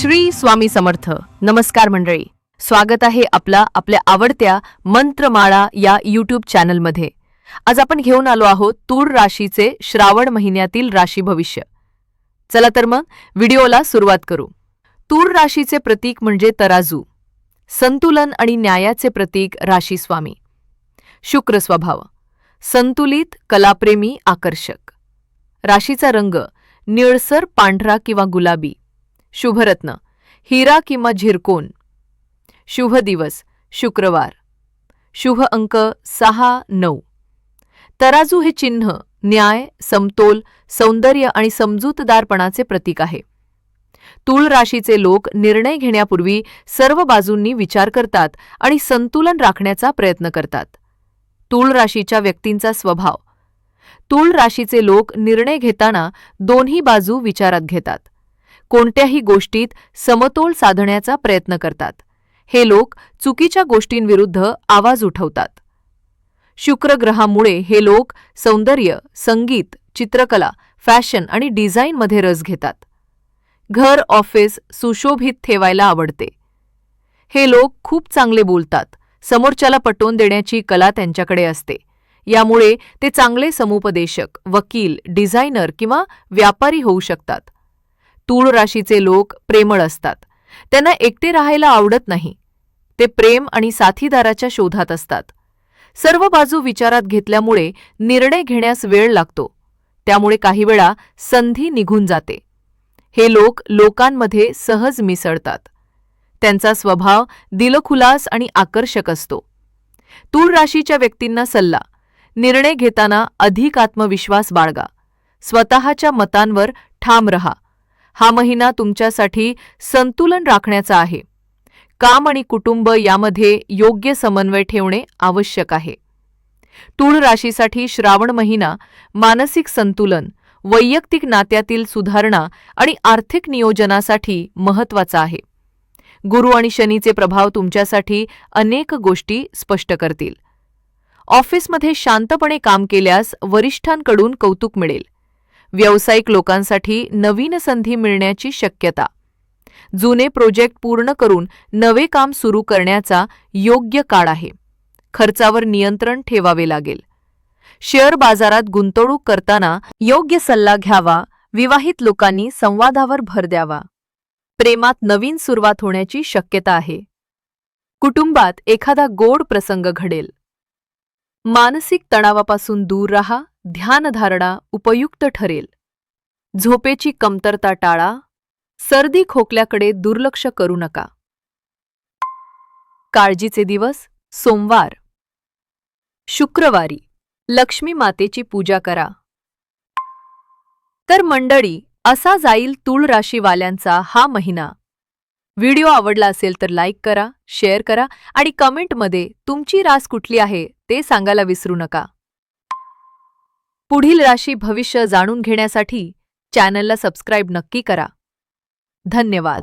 श्री स्वामी समर्थ. नमस्कार मंडळी. स्वागत आहे आपला आपल्या आवडत्या मंत्रमाळा या यूट्यूब चॅनलमध्ये आज आपण घेऊन आलो आहोत तूळ राशीचे श्रावण महिन्यातील राशी भविष्य. चला तर मग व्हिडिओला सुरुवात करू. तूळ राशीचे प्रतीक म्हणजे तराजू. संतुलन आणि न्यायाचे प्रतीक राशी स्वामी. शुक्र स्वभाव. संतुलित कलाप्रेमी आकर्षक. राशीचा रंग निळसर पांढरा किंवा गुलाबी. शुभरत्न. हिरा किंवा झिरकोन. शुभ दिवस शुक्रवार. शुभ अंक सहा नऊ. तराजू हे चिन्ह न्याय समतोल सौंदर्य आणि समजूतदारपणाचे प्रतीक आहे. तूळ राशीचे लोक निर्णय घेण्यापूर्वी सर्व बाजूंनी विचार करतात आणि संतुलन राखण्याचा प्रयत्न करतात. तूळ राशीच्या व्यक्तींचा स्वभाव. तूळ राशीचे लोक निर्णय घेताना दोन्ही बाजू विचारात घेतात. कोणत्याही गोष्टीत समतोल साधण्याचा प्रयत्न करतात. हे लोक चुकीच्या गोष्टींविरुद्ध आवाज उठवतात. शुक्रग्रहामुळे हे लोक सौंदर्य संगीत चित्रकला फॅशन आणि डिझाईनमध्ये रस घेतात. घर ऑफिस सुशोभित ठेवायला आवडते. हे लोक खूप चांगले बोलतात समोरच्याला पटवून देण्याची कला त्यांच्याकडे असते. यामुळे ते चांगले समुपदेशक वकील डिझायनर किंवा व्यापारी होऊ शकतात. तूळ राशीचे लोक प्रेमळ असतात. त्यांना एकटे राहायला आवडत नाही. ते प्रेम आणि साथीदाराच्या शोधात असतात. सर्व बाजू विचारात घेतल्यामुळे निर्णय घेण्यास वेळ लागतो. त्यामुळे काही वेळा संधी निघून जाते. हे लोक लोकांमध्ये सहज मिसळतात. त्यांचा स्वभाव दिलखुलास आणि आकर्षक असतो. तूळ राशीच्या व्यक्तींना सल्ला निर्णय घेताना अधिक आत्मविश्वास बाळगा. स्वतःच्या मतांवर ठाम रहा. हा महिना तुमच्यासाठी संतुलन राखण्याचा आहे. काम आणि कुटुंब यामध्ये योग्य समन्वय ठेवणे आवश्यक आहे. तूळ राशीसाठी श्रावण महिना मानसिक संतुलन वैयक्तिक नात्यातील सुधारणा आणि आर्थिक नियोजनासाठी महत्त्वाचा आहे. गुरु आणि शनीचे प्रभाव तुमच्यासाठी अनेक गोष्टी स्पष्ट करतील. ऑफिसमध्ये शांतपणे काम केल्यास वरिष्ठांकडून कौतुक मिळेल. व्यावसायिक लोकांसाठी नवीन संधी मिळण्याची शक्यता. जुने प्रोजेक्ट पूर्ण करून नवे काम सुरू करण्याचा योग्य काळ आहे. खर्चावर नियंत्रण ठेवावे लागेल. शेअर बाजारात गुंतवणूक करताना योग्य सल्ला घ्यावा विवाहित लोकांनी संवादावर भर द्यावा. प्रेमात नवीन सुरुवात होण्याची शक्यता आहे. कुटुंबात एखादा गोड प्रसंग घडेल. मानसिक तणावापासून दूर राहा ध्यानधारणा उपयुक्त ठरेल. झोपेची कमतरता टाळा. सर्दी खोकल्याकडे दुर्लक्ष करू नका. काळजीचे दिवस सोमवार. शुक्रवारी लक्ष्मी मातेची पूजा करा. तर मंडळी असा जाईल तूळ राशीवाल्यांचा हा महिना. व्हिडिओ आवडला असेल तर लाईक करा शेअर करा आणि कमेंटमध्ये तुमची रास कुठली आहे ते सांगायला विसरू नका. पुढील राशी भविष्य जाणून घेण्यासाठी चॅनलला सबस्क्राईब नक्की करा. धन्यवाद.